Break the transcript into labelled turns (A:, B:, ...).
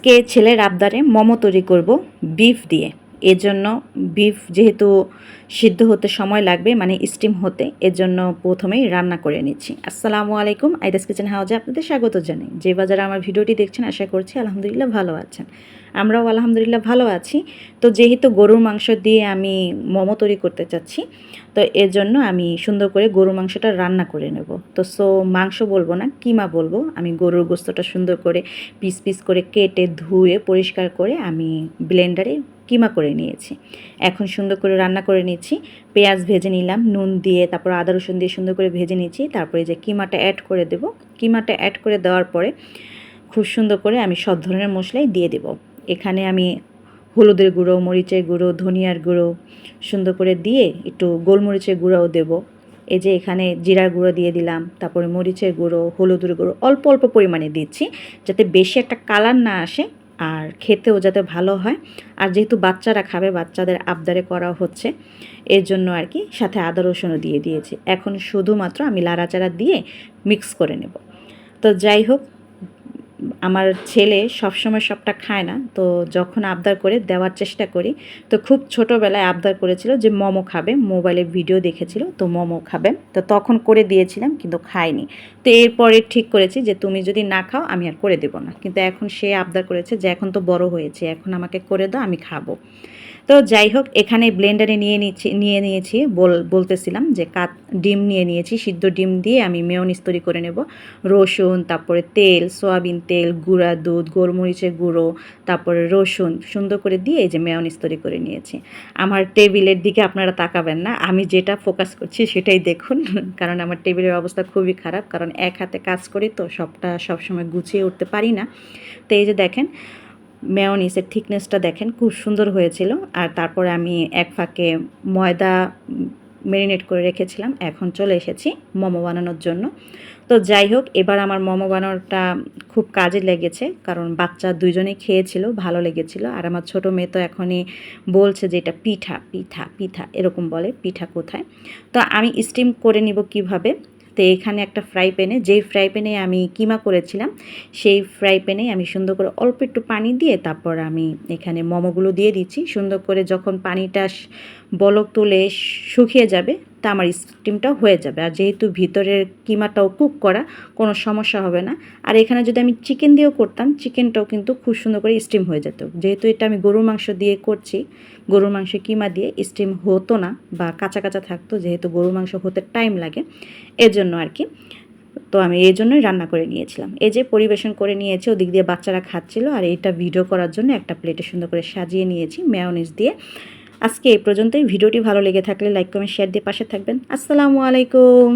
A: আজকে ছেলের আবদারে মোমো তৈরি করব বিফ দিয়ে। এজন্য বিফ যেহেতু সিদ্ধ হতে সময় লাগবে মানে স্টিম হতে এর জন্য প্রথমেই রান্না করে নিচ্ছি। আসসালামু আলাইকুম, আইদাস কিচেন হাউজে আপনাদের স্বাগত জানাই। যে বাজারে আমার ভিডিওটি দেখছেন, আশা করছি আলহামদুলিল্লাহ ভালো আছেন। আমরাও আলহামদুলিল্লাহ ভালো আছি। তো যেহেতু গরুর মাংস দিয়ে আমি মোমো তৈরি করতে চাচ্ছি, তো এর জন্য আমি সুন্দর করে গরুর মাংসটা রান্না করে নেব। তো সো মাংস বলব না, কিমা বলব, আমি গরুর গোস্তটা সুন্দর করে পিস পিস করে কেটে ধুয়ে, পরিষ্কার করে আমি ব্লেন্ডারে কিমা করে নিয়েছি। এখন সুন্দর করে রান্না করে নিচ্ছি। পেঁয়াজ ভেজে নিলাম, নুন দিয়ে তারপর আদা রসুন দিয়ে সুন্দর করে ভেজে নিচ্ছি। তারপরে যে কিমাটা অ্যাড করে দেব। কিমাটা অ্যাড করে দেওয়ার পরে খুব সুন্দর করে আমি সব ধরনের মশলাই দিয়ে দেব। এখানে আমি হলুদের গুঁড়ো, মরিচের গুঁড়ো, ধনিয়ার গুঁড়ো সুন্দর করে দিয়ে একটু গোলমরিচের গুঁড়োও দেবো। এই যে এখানে জিরার গুঁড়ো দিয়ে দিলাম, তারপরে মরিচের গুঁড়ো, হলুদের গুঁড়ো অল্প অল্প পরিমাণে দিচ্ছি যাতে বেশি একটা কালার না আসে। আর খেতেও যাতে ভালো হয়। আর যেহেতু বাচ্চারা খাবে, বাচ্চাদের আবদারে করা হচ্ছে, এর জন্য আর কি সাথে আদা রসুনও দিয়ে দিয়েছি। এখন শুধুমাত্র আমি লাড়াচাড়া দিয়ে মিক্স করে নেব। তো যাই হোক আমার ছেলে সবসময় সবটা খায় না, তো যখন আবদার করে দেওয়ার চেষ্টা করি, তো খুব ছোটোবেলায় আবদার করেছিল যে মোমো খাবে, মোবাইলে ভিডিও দেখেছিল, তো মোমো খাবে, তো তখন করে দিয়েছিলাম কিন্তু খায়নি। তো এরপরে ঠিক করেছি যে তুমি যদি না খাও, আমি আর করে দেবো না। কিন্তু এখন সে আবদার করেছে যে এখন তো বড় হয়েছে, এখন আমাকে করে দাও, আমি খাব। তো যাই হোক, এখানে ব্লেন্ডারে নিয়ে নিচ্ছি নিয়ে নিয়েছি, বল, বলতেছিলাম যে কাত, ডিম নিয়ে নিয়েছি, সিদ্ধ ডিম দিয়ে আমি মেয়নিস তৈরি করে নেব। রসুন, তারপরে তেল, সয়াবিন তেল গুঁড়া, দুধ, গোলমরিচের গুঁড়ো, তারপরে রসুন, সুন্দর করে দিয়ে এই যে মেয়নিস তৈরি করে নিয়েছি। আমার টেবিলের দিকে আপনারা তাকাবেন না, আমি যেটা ফোকাস করছি সেটাই দেখুন, কারণ আমার টেবিলের অবস্থা খুবই খারাপ, কারণ এক হাতে কাজ করি তো সবটা সবসময় গুছিয়ে উঠতে পারি না। তো এই যে দেখেন মেয়নিসের থিকনেসটা দেখেন, খুব সুন্দর হয়েছিল, আর তারপরে আমি এক ফাঁকে ময়দা মেরিনেট করে রেখেছিলাম, এখন চলে এসেছি মোমো বানানোর জন্য। তো যাই হোক, এবার আমার মোমো বানানোটা খুব কাজে লেগেছে, কারণ বাচ্চা দুইজনেই খেয়েছিল, ভালো লেগেছিল। আর আমার ছোটো মেয়ে তো এখনই বলছে যে এটা পিঠা পিঠা পিঠা, এরকম বলে, পিঠা কোথায়? তো আমি স্টিম করে নিব কীভাবে? তো এখানে একটা ফ্রাই প্যানে যেই ফ্রাই প্যানে আমি কিমা করেছিলাম, সেই ফ্রাই প্যানে আমি সুন্দর করে অল্প একটু পানি দিয়ে তারপর আমি এখানে মোমোগুলো দিয়ে দিচ্ছি। সুন্দর করে যখন পানিটা বলক তুলে শুকিয়ে যাবে, তা আমার স্টিমটাও হয়ে যাবে। আর যেহেতু ভিতরের কিমাটাও কুক করা, কোনো সমস্যা হবে না। আর এখানে যদি আমি চিকেন দিয়েও করতাম চিকেনটাও কিন্তু খুব সুন্দর করে স্টিম হয়ে যেত। যেহেতু এটা আমি গরুর মাংস দিয়ে করছি, গরুর মাংস কিমা দিয়ে স্টিম হতো না বা কাঁচা কাঁচা থাকতো, যেহেতু গরুর মাংস হতে টাইম লাগে। এর জন্য আর কি, তো আমি এই জন্যই রান্না করে নিয়েছিলাম। এই যে পরিবেশন করে নিয়েছি, ওদিক দিয়ে বাচ্চারা খাচ্ছিল, আর এইটা ভিডিও করার জন্য একটা প্লেটে সুন্দর করে সাজিয়ে নিয়েছি মেয়নিজ দিয়ে। আজকে এই পর্যন্তই। ভিডিওটি ভালো লেগে থাকলে লাইক, কমেন্ট শেয়ার দিয়ে পাশে থাকবেন। আসসালামু আলাইকুম।